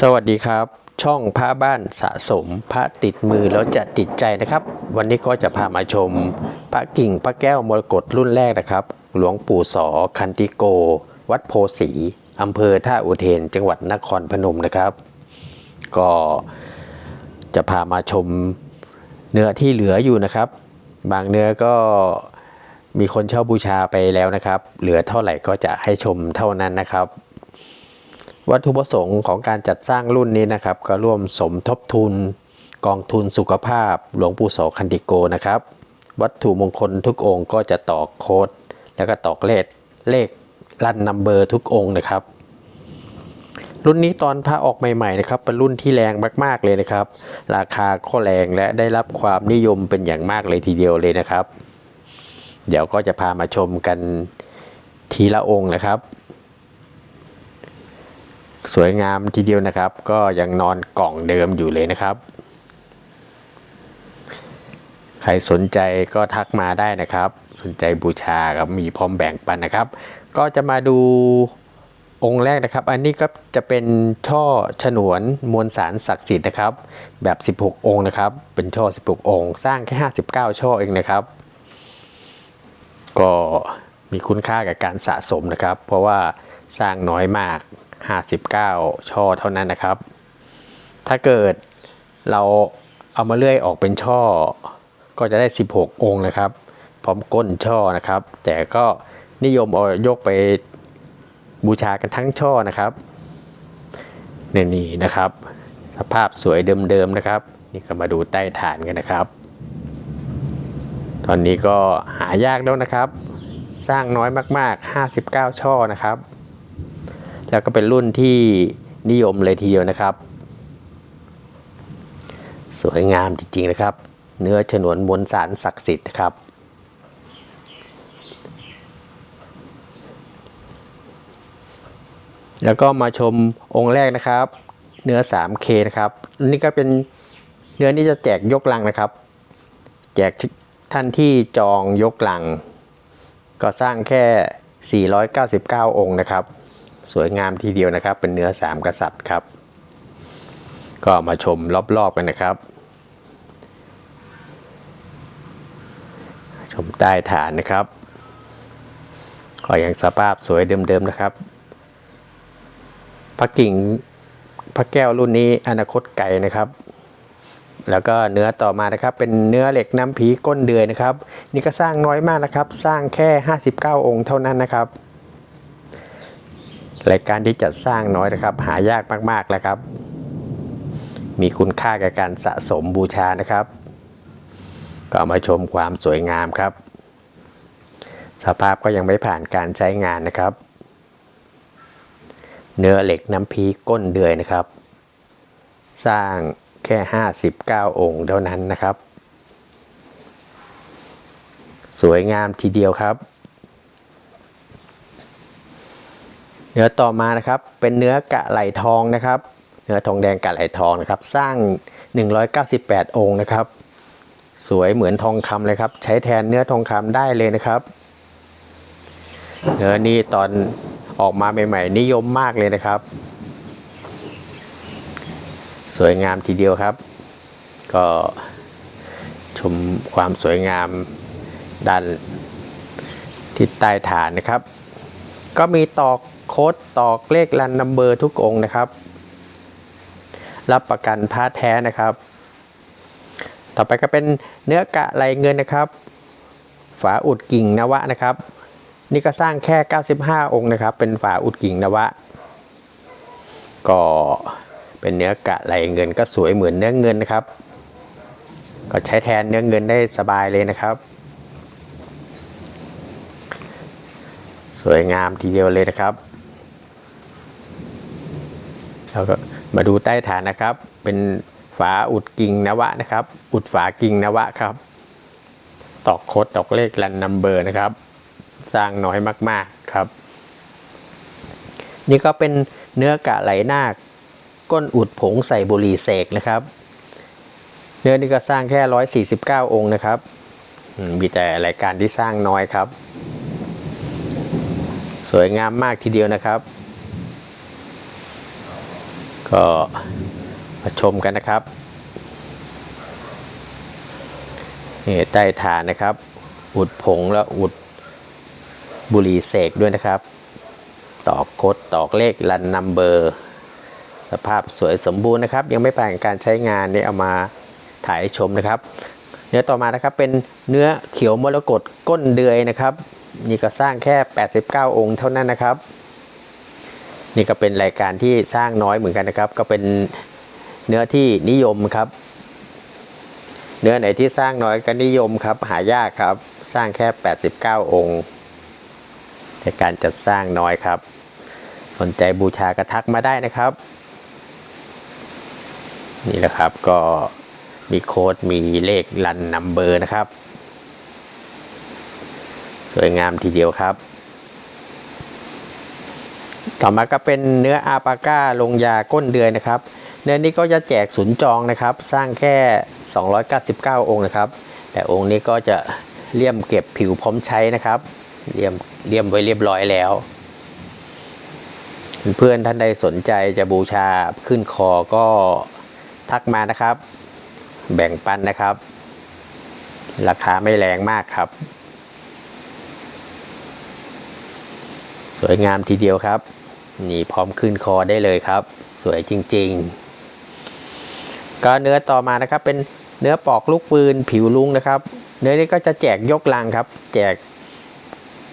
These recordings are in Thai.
สวัสดีครับ ช่องพระบ้านสะสมพระติดมือแล้วจะติดใจนะครับ วันนี้ก็จะพามาชม พระกิ่งพระแก้วมรกตรุ่นแรกนะครับ หลวงปู่สอคันติโก วัดโพสีอำเภอท่าอุเทน จังหวัดนครพนมนะครับ ก็จะพามาชมเนื้อที่เหลืออยู่นะครับ บางเนื้อก็มีคนเช่าบูชาไปแล้วนะครับ เหลือเท่าไหร่ก็จะให้ชมเท่านั้นนะครับ วัตถุประสงค์ของการจัดสร้างรุ่นนี้นะครับ ก็ร่วมสมทบทุน กองทุนสุขภาพ หลวงปู่โสคันติโกนะครับ วัตถุมงคลทุกองค์ก็จะตอกโค้ด แล้วก็ตอกเลขเลขรันนัมเบอร์ทุกองค์นะครับ รุ่นนี้ตอนพระออกใหม่ๆนะครับ เป็นรุ่นที่แรงมากๆเลยนะครับ ราคาก็แรงและได้รับความนิยมเป็นอย่างมากเลยทีเดียวเลยนะครับ เดี๋ยวก็จะพามาชมกันทีละองค์นะครับ สวยงามทีเดียวนะครับ ก็ยังนอนกล่องเดิมอยู่เลยนะครับ ใครสนใจก็ทักมาได้นะครับ สนใจบูชาครับมีพร้อมแบ่งปันนะครับ ก็จะมาดูองค์แรกนะครับ อันนี้ก็จะเป็นช่อฉนวนมวลสารศักดิ์สิทธิ์นะครับ แบบ 16 องค์นะครับ เป็นช่อ 16 องค์ สร้างแค่ 59 ช่อเองนะครับ ก็มีคุณค่ากับการสะสมนะครับ เพราะว่าสร้างน้อยมาก 59 ช่อเท่านั้นนะครับ ถ้าเกิดเราเอามาเลื่อยออกเป็นช่อ ก็จะได้ 16 องค์นะครับ พร้อมก้นช่อนะครับ แต่ก็นิยมเอายกไปบูชากันทั้งช่อนะครับนนี่นะครับ สภาพสวยเดิมๆนะครับ นี่ก็มาดูใต้ฐานกันนะครับ ตอนนี้ก็หายากแล้วนะครับ สร้างน้อยมากๆ 59 ช่อนะครับ แล้วก็เป็นรุ่นที่นิยมเลยทีเดียวนะครับ สวยงามจริง ๆ นะครับ เนื้อฉนวนมวลสารศักดิ์สิทธิ์นะครับแล้วก็มาชมองค์แรกนะครับ เนื้อ 3K นะครับนี่ก็เป็นเนื้อนี้จะแจกยกลังนะครับ แจกท่านที่จองยกลัง ก็สร้างแค่ 499 องค์นะครับ สวยงามทีเดียวนะครับ เป็นเนื้อ3กษัตริย์ครับ ก็มาชมรอบๆกันนะครับ ชมใต้ฐานนะครับก็ยังสภาพสวยเดิมๆนะครับพระกิ่งพระแก้วรุ่นนี้อนาคตไกลนะครับ แล้วก็เนื้อต่อมานะครับเป็นเนื้อเหล็กน้ำผีก้นเดือยนะครับ นี่ก็สร้างน้อยมากนะครับ สร้างแค่ 59 องค์เท่านั้นนะครับ รายการที่จัดสร้างน้อยนะครับ หายากมากๆแล้วครับ มีคุณค่ากับการสะสมบูชานะครับ ก็มาชมความสวยงามครับ สภาพก็ยังไม่ผ่านการใช้งานนะครับ เนื้อเหล็กน้ำพีก้นเดือยนะครับ สร้างแค่ 59 องค์เท่านั้นนะครับ สวยงามทีเดียวครับ เนื้อต่อมานะครับเป็นเนื้อกะไหลทองนะครับ เนื้อทองแดงกะไหลทองนะครับ สร้าง 198 องค์นะครับ สวยเหมือนทองคำเลยครับ ใช้แทนเนื้อทองคำได้เลยนะครับ เนื้อนี้ตอนออกมาใหม่ๆ นิยมมากเลยนะครับ สวยงามทีเดียวครับ ก็ชมความสวยงามด้านทิศใต้ฐานนะครับ ก็มีตอก โค้ดตอกเลขรันนัมเบอร์ทุกองนะครับ รับประกันพาแท้นะครับ ต่อไปก็เป็นเนื้อกะไหลเงินนะครับ ฝาอุดกิ่งนวะนะครับ นี่ก็สร้างแค่ 95 องค์นะครับ เป็นฝาอุดกิ่งนวะ ก็เป็นเนื้อกะไหลเงินก็สวยเหมือนเนื้อเงินนะครับ ก็ใช้แทนเนื้อเงินได้สบายเลยนะครับสวยงามทีเดียวเลยนะครับ แล้วก็มาดูใต้ฐานนะครับ เป็นฝาอุดกิ่งนวะนะครับ อุดฝากิ่งนวะครับ ตอกโคดตอกเลขรันนัมเบอร์นะครับ สร้างน้อยมาก ๆครับ นี่ก็เป็นเนื้อกะไหลนาคก้นอุดผงใส่บุหรี่เสกนะครับ เนื้อนี่ก็สร้างแค่ 149 องค์นะครับมีแต่รายการที่สร้างน้อยครับ สวยงามมากทีเดียวนะครับ ก็มาชมกันนะครับนี่ใต้ฐานนะครับ อุดผงแล้วอุดบุหรี่เสกด้วยนะครับ ตอกโคดตอกเลขรันนัมเบอร์ สภาพสวยสมบูรณ์นะครับ ยังไม่ผ่านการใช้งานนี่เอามาถ่ายชมนะครับ เนื้อต่อมานะครับเป็นเนื้อเขียวมรกตก้นเดือยนะครับ นี่ก็สร้างแค่ 89 องค์เท่านั้นนะครับ นี่ก็เป็นรายการที่สร้างน้อยเหมือนกันนะครับ ก็เป็นเนื้อที่นิยมครับ เนื้อไหนที่สร้างน้อยก็นิยมครับ หายากครับ สร้างแค่ 89 องค์แต่การจัดสร้างน้อยครับ สนใจบูชากระทักมาได้นะครับ นี่แหละครับก็มีโค้ดมีเลขรันนัมเบอร์นะครับ สวยงามทีเดียวครับ ต่อมาก็เป็นเนื้ออาปาก้าลงยาก้นเดือยนะครับ เนื้อนี้ก็จะแจกศูนย์จองนะครับ สร้างแค่ 299 องค์นะครับ แต่องค์นี้ก็จะเลี่ยมเก็บผิวพร้อมใช้นะครับเลี่ยมเลี่ยมไว้เรียบร้อยแล้ว เพื่อนท่านใดสนใจจะบูชาขึ้นคอก็ทักมานะครับ แบ่งปันนะครับ ราคาไม่แรงมากครับ วยงามทีเดียวครับ นี่พร้อมขึ้นคอได้เลยครับ สวยจริงๆ ก็เนื้อต่อมานะครับเป็นเนื้อปอกลูกปืนผิวลุงนะครับ เนื้อนี้ก็จะแจกยกลังครับ แจก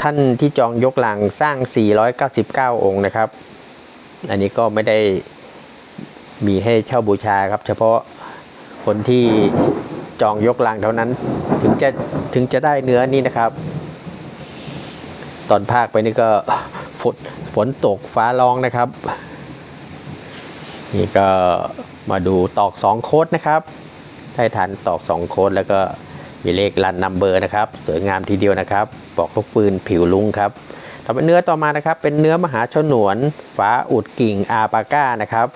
ท่านที่จองยกลังสร้าง 499 องค์นะครับ อันนี้ก็ไม่ได้มีให้เช่าบูชาครับ เฉพาะคนที่จองยกลังเท่านั้น ถึงจะถึงจะได้เนื้อนี้นะครับ ตอนภาคไปนี่ก็ ฝนฝนตกฟ้าร้องนะครับ นี่ก็มาดูตอก 2 โค้ดนะครับได้ทันตอก 2 โค้ดแล้วก็มีเลขรันนัมเบอร์นะครับ สวยงามทีเดียวนะครับปอกลูกปืนผิวลุงครับต่อไปเนื้อต่อมานะครับ เป็นเนื้อมหาชนวนฝาอุดกิ่งอาปาก้านะครับ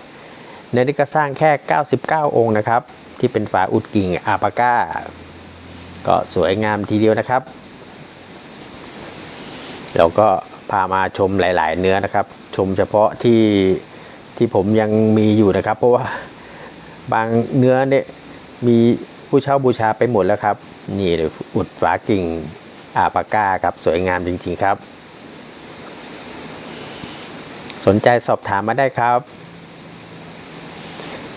เนื้อนี้ก็สร้างแค่ 99 องค์นะครับ ที่เป็นฝาอุดกิ่งอาปาก้า ก็สวยงามทีเดียวนะครับเราก็ พามาชมหลาย ๆ เนื้อนะครับ ชมเฉพาะที่ที่ผมยังมีอยู่นะครับ เพราะว่าบางเนื้อเนี่ยมีผู้เช่าบูชาไปหมดแล้วครับ นี่เลยอุดฝากิ่งอาปาก้าครับสวยงามจริง ๆ ครับ สนใจสอบถามมาได้ครับ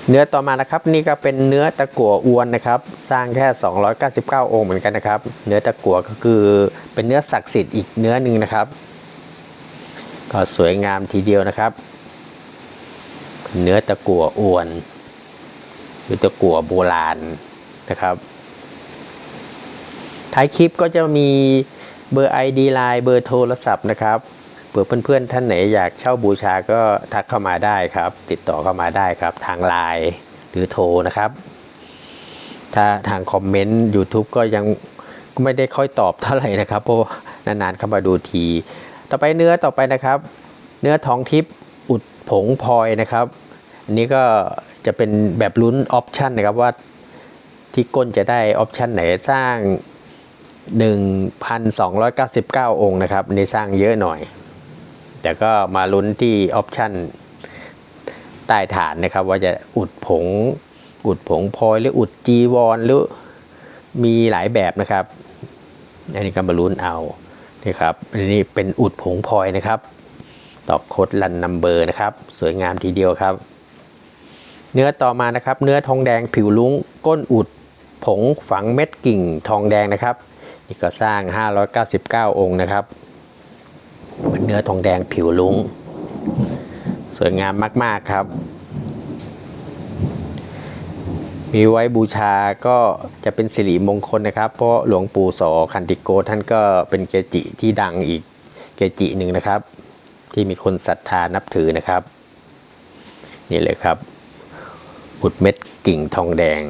เนื้อต่อมานะครับ นี่ก็เป็นเนื้อตะกั่วอวนนะครับ สร้างแค่ 299 องค์เหมือนกันนะครับ เนื้อตะกั่วก็คือเป็นเนื้อศักดิ์สิทธิ์อีกเนื้อหนึ่งนะครับ ก็สวยงามทีเดียวนะครับ เนื้อตะกั่วอวนหรือตะกั่วโบราณนะครับท้ายคลิปก็จะมีเบอร์ ID ไลน์เบอร์โทรศัพท์นะครับเผื่อเพื่อนๆท่านไหนอยากเช่าบูชาก็ทักเข้ามาได้ครับ ติดต่อเข้ามาได้ครับ ทางไลน์หรือโทรนะครับ ถ้าทางคอมเมนต์ YouTube ก็ยังไม่ได้ค่อยตอบเท่าไหร่นะครับ เพราะนานๆเข้ามาดูที ต่อไปเนื้อต่อไปนะครับ เนื้อทองทิพย์อุดผงพลอยนะครับอันนี้ก็จะเป็นแบบลุ้นออปชันนะครับว่าที่ก้นจะได้ออปชันไหนสร้าง 1,299 องค์นะครับในสร้างเยอะหน่อย แต่ก็มาลุ้นที่ออปชันใต้ฐานนะครับ ว่าจะอุดผง อุดผงพลอยหรืออุดจีวรหรือมีหลายแบบนะครับ อันนี้ก็มาลุ้นเอา นี่ครับอันนี้เป็นอุดผงพลอยนะครับตอกโคดลันนัมเบอร์นะครับ สวยงามทีเดียวครับ เนื้อต่อมานะครับ เนื้อทองแดงผิวลุ้งก้นอุดผงฝังเม็ดกิ่งทองแดงนะครับนี่ก็สร้าง 599 องค์นะครับเป็นเนื้อทองแดงผิวลุ้ง สวยงามมาก ๆ ครับ มีไว้บูชาก็จะเป็นสิริมงคลนะครับ เพราะหลวงปู่สอคันติโกท่านก็เป็นเกจิที่ดังอีกเกจิหนึ่งนะครับ ที่มีคนศรัทธานับถือนะครับ นี่เลยครับอุดเม็ดกิ่งทองแดง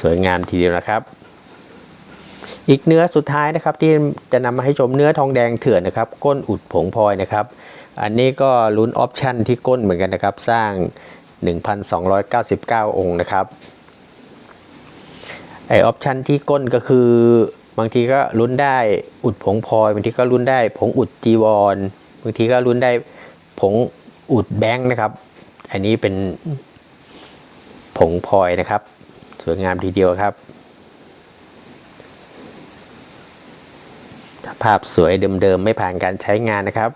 สวยงามทีเดียวนะครับ อีกเนื้อสุดท้ายนะครับที่จะนำมาให้ชมเนื้อทองแดงเถื่อนนะครับ ก้นอุดผงพลอยนะครับ อันนี้ก็ลุ้นออปชันที่ก้นเหมือนกันนะครับ สร้าง 1,299 องค์นะครับไอออปชันที่ก้นก็คือบางทีก็ลุ้นได้อุดผงพลอยบางทีก็ลุ้นได้ผงอุดจีวรบางทีก็ลุ้นได้ผงอุดแบงค์นะครับ อันนี้เป็นผงพลอยนะครับ สวยงามทีเดียวครับภาพสวยเดิมๆ ไม่ผ่านการใช้งานนะครับ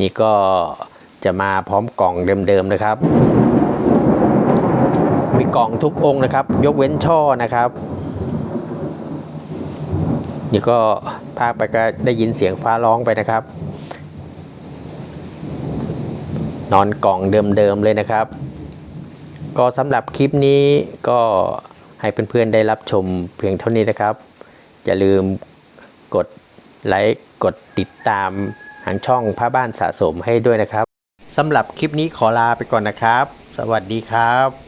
นี่ก็ จะมาพร้อมกล่องเดิมๆนะครับ มีกล่องทุกองค์นะครับ ยกเว้นช่อนะครับนี่ก็ภาคไปก็ได้ยินเสียงฟ้าร้องไปนะครับ นอนกล่องเดิมๆเลยนะครับ ก็สำหรับคลิปนี้ก็ให้เพื่อนๆได้รับชมเพียงเท่านี้นะครับ อย่าลืมกดไลค์กดติดตามทางช่องพระบ้านสะสมให้ด้วยนะครับ สำหรับคลิปนี้ขอลาไปก่อนนะครับ สวัสดีครับ